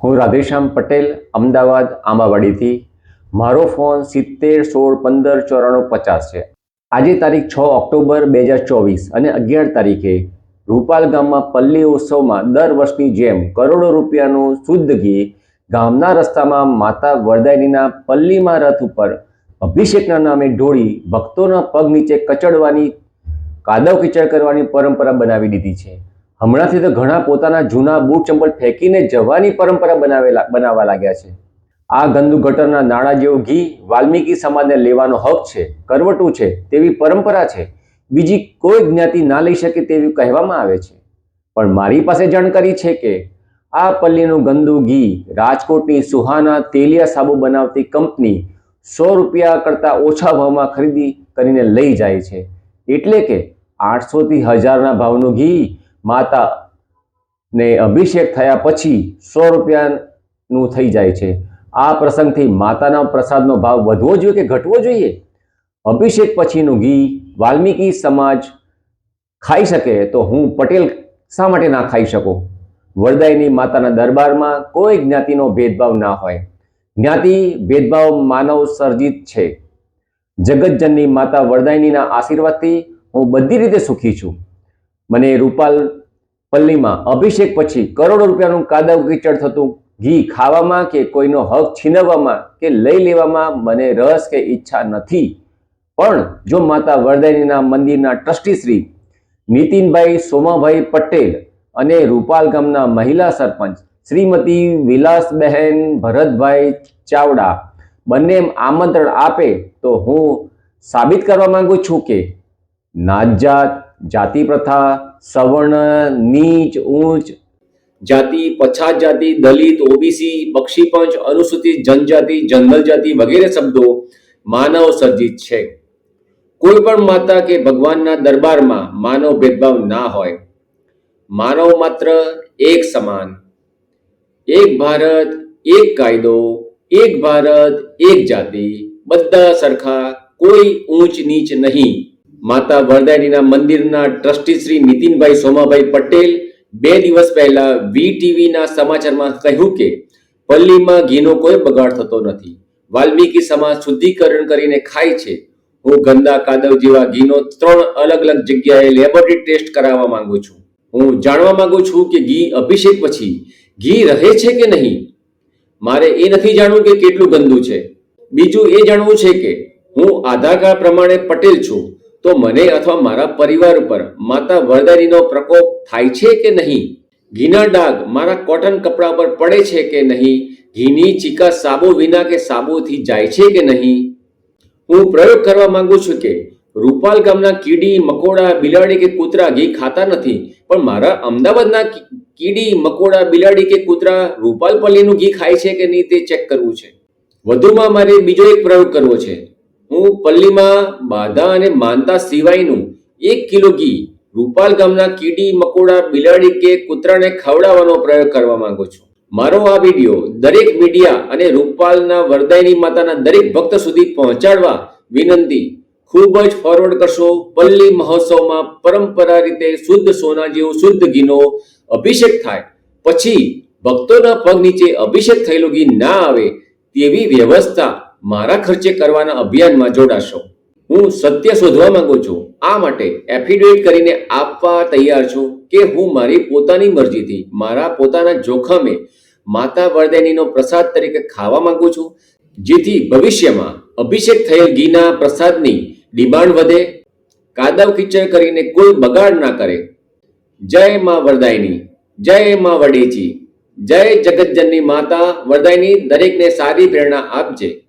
હું રાધેશ્યામ પટેલ, અમદાવાદ, આંબાવાડીથી. મારો ફોન સિત્તેર, સોળ, પંદર, ચોરાણું, પચાસ છે. આજે તારીખ છ ઓક્ટોબર બે હજાર ચોવીસ અને અગિયાર તારીખે રૂપાલ ગામમાં પલ્લી ઉત્સવમાં દર વર્ષની જેમ કરોડો રૂપિયાનું શુદ્ધ ઘી ગામના રસ્તામાં માતા વરદાયનીના પલ્લીમાં રથ ઉપર અભિષેકના નામે ઢોળી ભક્તોના પગ નીચે કચડવાની, કાદવ કિચડ કરવાની પરંપરા બનાવી દીધી છે. હમણાંથી તો ઘણા પોતાના જૂના બૂટ ચંપલ ફેંકીને જવાની પરંપરા બનાવેલા બનાવવા લાગ્યા છે. આ ગંદુ ગટરના નાણાં જેવું ઘી વાલ્મીકી સમાજને લેવાનો હક છે, કરવટું છે, તેવી પરંપરા છે. બીજી કોઈ જ્ઞાતિ ના લઈ શકે તેવું કહેવામાં આવે છે. પણ મારી પાસે જાણકારી છે કે આ પલ્લીનું ગંદુ ઘી રાજકોટની સુહાના તેલિયા સાબુ બનાવતી કંપની સો રૂપિયા કરતાં ઓછા ભાવમાં ખરીદી કરીને લઈ જાય છે. એટલે કે આઠસોથી હજારના ભાવનું ઘી માતા ને અભિષેક થયા પછી સો રૂપિયાનું થઈ જાય છે. આ પ્રસંગથી માતાના પ્રસાદનો ભાવ વધવો જોઈએ કે ઘટવો જોઈએ? અભિષેક પછીનું ઘી વાલ્મીકી સમાજ ખાઈ શકે તો હું પટેલ શા માટે ના ખાઈ શકું? વરદાયની માતાના દરબારમાં કોઈ જ્ઞાતિનો ભેદભાવ ના હોય. જ્ઞાતિ, ભેદભાવ માનવ સર્જિત છે. જગતજનની માતા વરદાયનીના આશીર્વાદથી હું બધી રીતે સુખી છું. મને રૂપાલ પલ્લીમાં અભિષેક પછી કરોડો રૂપિયાનું કાદવ કીચડ થતું. ઘી ખાવામાં કે કોઈનો હક છીનવવામાં કે લઈ લેવામાં મને રસ કે ઈચ્છા નથી. પણ જો માતા વરદાયનીના મંદિરના ટ્રસ્ટી શ્રી નીતિનભાઈ સોમાભાઈ પટેલ અને રૂપાલ ગામના મહિલા સરપંચ શ્રીમતી વિલાસબહેન ભરતભાઈ ચાવડા બંને આમંત્રણ આપે તો હું સાબિત કરવા માંગુ છું કે નાત જાત પ્રથા સવર્ણ, નીચ, ઊંચ, જાતિ પછાત જાતિ દલિત, ઓબીસી પક્ષીપંચ અનુસૂચિત જનજાતિ જંગલ જાતિ વગેરે શબ્દો માનવ સર્જિત છે. કોઈ પણ માતા કે ભગવાનના દરબારમાં માનવ ભેદભાવ ના હોય, માનવ માત્ર એક સમાન. એક ભારત, એક કાયદો, એક ભારત, એક જાતિ, બધા સરખા, કોઈ ઊંચ નીચ નહીં. માતા વરદાયણીના મંદિરના ટ્રસ્ટી શ્રી નીતિનભાઈ સોમાભાઈ પટેલ બે દિવસ પહેલા વી ટીવીના સમાચારમાં કહ્યું કે, પલ્લીમાં ઘીનો કોઈ બગાડ થતો નથી. વાલ્મીકી સમાજ શુદ્ધિકરણ કરીને ખાય છે. હું ગંદા કાદવ જેવા ઘીનો ત્રણ અલગ અલગ જગ્યાએ લેબોરેટરી ટેસ્ટ કરાવવા માંગુ છું. હું જાણવા માંગુ છું કે ઘી અભિષેક પછી ઘી રહે છે કે નહીં? મારે એ નથી જાણવું કે કેટલું ગંદુ છે. બીજું એ જાણવું છે કે, હું આધાર કાર્ડ પ્રમાણે પટેલ છું. તો મને અથવા મારા પરિવાર ઉપર માતા વરદારીનો પ્રકોપ થાય છે કે નહીં? ઘીના ડાઘ મારા કોટન કપડા પર પડે છે કે નહીં? ઘીની ચીકા સાબુ વિના કે સાબુથી જાય છે કે નહીં? હું પ્રયોગ કરવા માંગુ છું કે રૂપાલ ગામના કીડી, મકોડા, બિલાડી કે કૂતરા ઘી ખાતા નથી, પણ મારા અમદાવાદના કીડી, મકોડા, બિલાડી કે કૂતરા રૂપાલ પલ્લીનું ઘી ખાય છે કે નહીં તે ચેક કરવું છે. વધુમાં મારે બીજો એક પ્રયોગ કરવો છે. હું પલ્લીમાં બાધા અને માનતા સિવાયનું એક કિલો ઘી રૂપાલ ગામના કીડી, મકોડા, બિલાડી કે કૂતરાને ખવડાવવાનો પ્રયોગ કરવા માંગુ છું. મારો આ વીડિયો દરેક મીડિયા અને રૂપાલના વરદાયની માતાના દરેક ભક્ત સુધી પહોંચાડવા વિનંતી. ખૂબ જ ફોરવર્ડ કરશો પલ્લી મહોત્સવમાં પરંપરા રીતે શુદ્ધ સોના જેવું શુદ્ધ ઘીનો અભિષેક થાય. પછી ભક્તોના પગ નીચે અભિષેક થયેલું ઘી ના આવે તેવી વ્યવસ્થા મારા ખર્ચે કરવાના અભિયાનમાં જોડાશો. હું સત્ય શોધવા માંગુ છું. આ માટે એફિડેવિટ કરીને આપવા તૈયાર છું કે હું મારી પોતાની મરજીથી, મારા પોતાના જોખમે માતા વરદાયનીનો પ્રસાદ તરીકે ખાવા માંગુ છું, જેથી ભવિષ્યમાં અભિષેક થયેલ ઘીના પ્રસાદની ડિમાન્ડ વધે, કાદવ કિચડ કરીને કોઈ બગાડ ના કરે. જય માં વરદાયની, જય માં વડેચી, જય જગતજનની માતા વરદાયની દરેકને સારી પ્રેરણા આપજે.